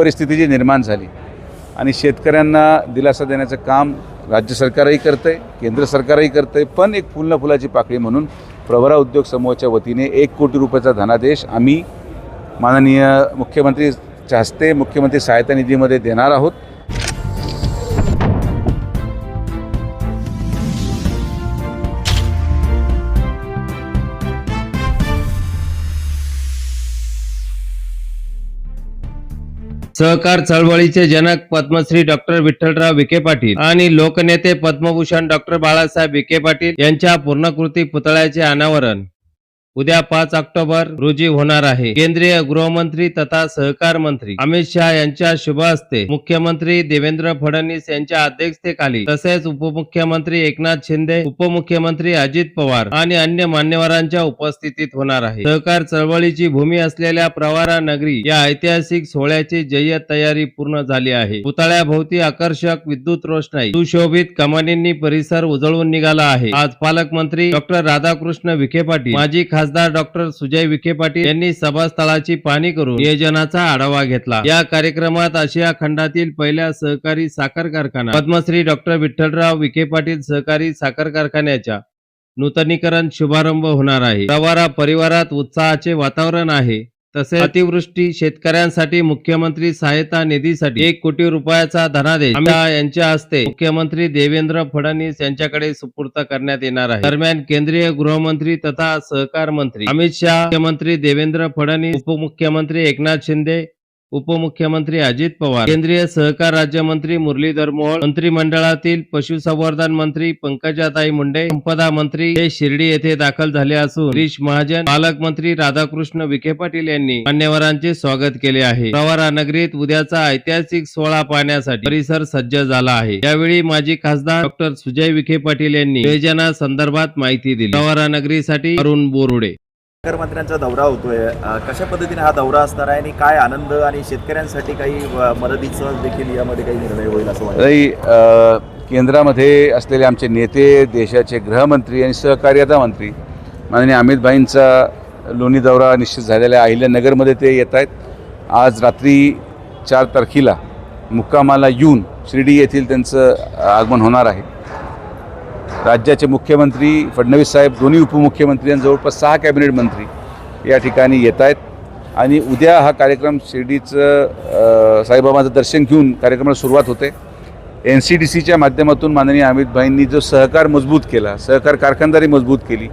परिस्थिती जी निर्माण झाली. आणि शेतकऱ्यांना दिलासा देण्याचं काम राज्य सरकारही करतं आहे केंद्र सरकारही करतं आहे पण एक फुल फुलाची पाकळी म्हणून प्रवरा उद्योग समूहाच्या वतीने एक कोटी रुपयाचा धनादेश आम्ही माननीय मुख्यमंत्री हस्ते मुख्यमंत्री सहायता निधीमध्ये देणार आहोत. सहकार चळवळीचे जनक पद्मश्री डॉक्टर विठ्ठलराव विखे पाटील आणि लोकनेते पद्मभूषण डॉक्टर बाळासाहेब विखे पाटील यांच्या पूर्णकृती पुतळ्याचे अनावरण. उद्या पाच ऑक्टोबर रोजी होणार आहे. केंद्रीय गृहमंत्री तथा सहकार मंत्री अमित शहा यांच्या शुभ हस्ते मुख्यमंत्री देवेंद्र फडणवीस यांच्या अध्यक्षतेखाली तसेच उपमुख्यमंत्री एकनाथ शिंदे उपमुख्यमंत्री अजित पवार आणि अन्य मान्यवरांच्या उपस्थितीत होणार आहे. सहकार चळवळीची भूमी असलेल्या प्रवारा नगरी या ऐतिहासिक सोहळ्याची जय्यत तयारी पूर्ण झाली आहे. पुतळ्याभोवती आकर्षक विद्युत रोषणाई सुशोभित कमानींनी परिसर उजळून निघाला आहे. आज पालकमंत्री डॉक्टर राधाकृष्ण विखे पाटील माजी खासदार डॉक्टर सुजय विखे पाटील यांनी सभास्थळाची पाहणी करून नियोजनाचा आढावा घेतला. या कार्यक्रमात आशिया खंडातील पहिल्या सहकारी साखर कारखाना पद्मश्री डॉक्टर विठ्ठलराव विखे पाटील सहकारी साखर कारखान्याच्या नूतनीकरण शुभारंभ होणार आहे. परिवारात उत्साहाचे वातावरण आहे. तसेच अतिवृष्टी शेतकऱ्यांसाठी मुख्यमंत्री सहायता निधीसाठी एक कोटी रुपयाचा धनादेश यांच्या हस्ते मुख्यमंत्री देवेंद्र फडणवीस यांच्याकडे सुपूर्त करण्यात येणार आहे. दरम्यान केंद्रीय गृहमंत्री तथा सहकार मंत्री अमित शहा मुख्यमंत्री देवेंद्र फडणवीस उपमुख्यमंत्री एकनाथ शिंदे उपमुख्यमंत्री अजित पवार केंद्रीय सहकार राज्यमंत्री मुरलीधर मोहोळ मंत्रिमंडळातील पशुसंवर्धन मंत्री पंकजाताई मुंडे संपदा मंत्री हे शिर्डी येथे दाखल झाले असून गिरीश महाजन पालकमंत्री राधाकृष्ण विखे पाटील यांनी मान्यवरांचे स्वागत केले आहे. प्रवारा नगरीत उद्याचा ऐतिहासिक सोहळा पाहण्यासाठी परिसर सज्ज झाला आहे. यावेळी माजी खासदार डॉक्टर सुजय विखे पाटील यांनी नियोजना संदर्भात माहिती दिली. प्रवारा नगरीसाठी अरुण बोरुडे मंत्र्यांचा दौरा होतोय. कशा पद्धतीने हा दौरा असणार आहे आणि काय आनंद आणि शेतकऱ्यांसाठी काही मदतीचं देखील यामध्ये काही निर्णय होईल असं वाटतं? केंद्रामध्ये असलेले आमचे नेते देशाचे गृहमंत्री आणि सहकार्यता मंत्री माननीय अमितभाईंचा लोणी दौरा निश्चित झालेला आहे. अहिल्यानगरमध्ये ते येत आहेत. आज रात्री चार तारखेला मुक्कामाला येऊन शिर्डी येथील त्यांचं आगमन होणार आहे. राज्याचे मुख्यमंत्री फडणवीस साहेब दोन्ही उपमुख्यमंत्री आणि जवळपास सहा कॅबिनेट मंत्री या ठिकाणी येत आहेत. आणि उद्या हा कार्यक्रम शिर्डीचं साईबाबाचं साईबाबांचं दर्शन घेऊन कार्यक्रमाला सुरुवात होते. एन सी डी सीच्या माध्यमातून माननीय अमितभाईंनी जो सहकार मजबूत केला सहकार कारखानदारी मजबूत केली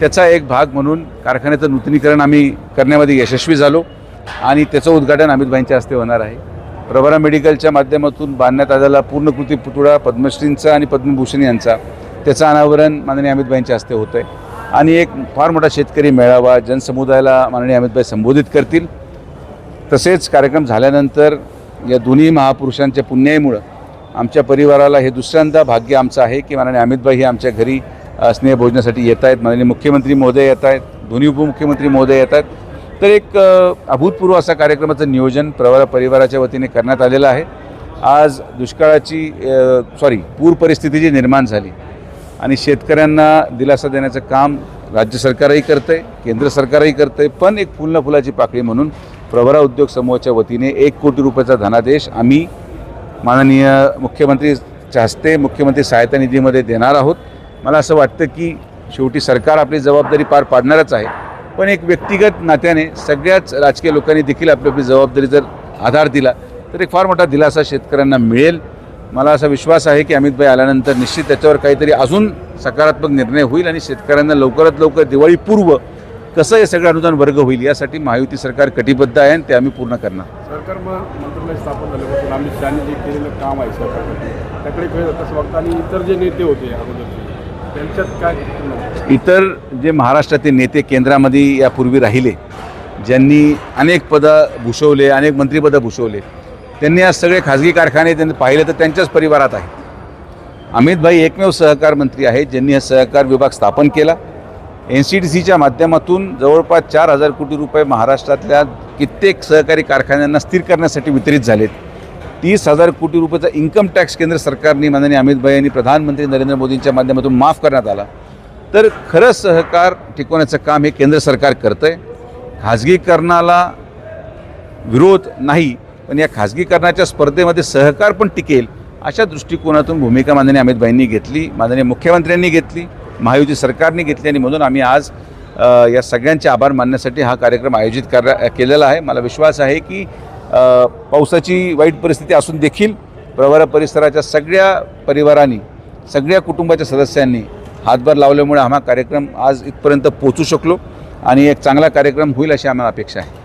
त्याचा एक भाग म्हणून कारखान्याचं नूतनीकरण आम्ही करण्यामध्ये यशस्वी झालो आणि त्याचं उद्घाटन अमितभाईंच्या हस्ते होणार आहे. प्रभरा मेडिकलच्या माध्यमातून बांधण्यात आलेला पूर्णकृती पुतळा पद्मश्रींचा आणि पद्मभूषण यांचा त्याचं अनावरण माननीय अमितभाईंच्या हस्ते होतं आहे आणि एक फार मोठा शेतकरी मेळावा जनसमुदायाला माननीय अमितभाई संबोधित करतील. तसेच कार्यक्रम झाल्यानंतर या दोन्ही महापुरुषांच्या पुण्याईमुळं आमच्या परिवाराला हे दुसऱ्यांदा भाग्य आमचं आहे की माननीय अमितभाई हे आमच्या घरी स्नेहभोजनासाठी येत आहेत. माननीय मुख्यमंत्री महोदय येत आहेत. दोन्ही उपमुख्यमंत्री महोदय येत आहेत. तर एक अभूतपूर्व असा कार्यक्रमाचं नियोजन प्रवारा परिवाराच्या वतीने करण्यात आलेलं आहे. आज दुष्काळाची सॉरी पूर परिस्थिती जी निर्माण झाली. आणि शेतकऱ्यांना दिलासा देण्याचं काम राज्य सरकारही करतं आहे केंद्र सरकारही करतं आहे पण एक फुलं फुलाची पाकळी म्हणून प्रवरा उद्योग समूहाच्या वतीने एक कोटी रुपयाचा धनादेश आम्ही माननीय मुख्यमंत्रीच्या हस्ते मुख्यमंत्री सहायता निधीमध्ये देणार आहोत. मला असं वाटतं की शेवटी सरकार आपली जबाबदारी पार पाडणारच आहे पण एक व्यक्तिगत नात्याने सगळ्याच राजकीय लोकांनी देखील आपली आपली जबाबदारी जर आधार दिला तर एक फार मोठा दिलासा शेतकऱ्यांना मिळेल. मला असा विश्वास आहे की अमितभाई आल्यानंतर निश्चित त्याच्यावर काहीतरी अजून सकारात्मक निर्णय होईल आणि शेतकऱ्यांना लवकरात लवकर दिवाळीपूर्व कसं हे सगळं अनुदान वर्ग होईल यासाठी महायुती सरकार कटिबद्ध आहे आणि ते आम्ही पूर्ण करणार. सरकार मंत्रालय स्थापन झाल्यापासून अमित शहानी जे केलेलं काम आहे सरकारसाठी त्याकडे बघता आणि इतर जे नेते होते अगोदरचे त्यांच्यात काय इतर जे महाराष्ट्रातील नेते केंद्रामध्ये यापूर्वी राहिले ज्यांनी अनेक पदं भूषवले अनेक मंत्रिपदं भूषवले त्यांनी आज सगळे खाजगी कारखाने त्यांनी पाहिले तर त्यांच्याच परिवारात आहेत. अमितभाई एकमेव सहकार मंत्री आहेत ज्यांनी हा सहकार विभाग स्थापन केला. एन सी डी सीच्या माध्यमातून जवळपास चार हजार कोटी रुपये महाराष्ट्रातल्या कित्येक सहकारी कारखान्यांना स्थिर करण्यासाठी वितरित झालेत. तीस हजार कोटी रुपयाचा इन्कम टॅक्स केंद्र सरकारने माननीय अमितभाई यांनी प्रधानमंत्री नरेंद्र मोदींच्या माध्यमातून माफ करण्यात आला. तर खरं सहकार टिकवण्याचं काम हे केंद्र सरकार करतं आहे खाजगीकरणाला विरोध नाही पण या खाजगीकरणाच्या स्पर्धेमध्ये सहकार पण टिकेल अशा दृष्टिकोनातून भूमिका माननीय अमितभाईंनी घेतली माननीय मुख्यमंत्र्यांनी घेतली महायुती सरकारने घेतली आणि म्हणून आम्ही आज या सगळ्यांचे आभार मानण्यासाठी हा कार्यक्रम आयोजित करा केलेला आहे. मला विश्वास आहे की पावसाची वाईट परिस्थिती असून देखील प्रवरा परिसराच्या सगळ्या परिवारांनी सगळ्या कुटुंबाच्या सदस्यांनी हातभार लावल्यामुळे हा कार्यक्रम आज इथपर्यंत पोचू शकलो आणि एक चांगला कार्यक्रम होईल अशी आम्हाला अपेक्षा आहे.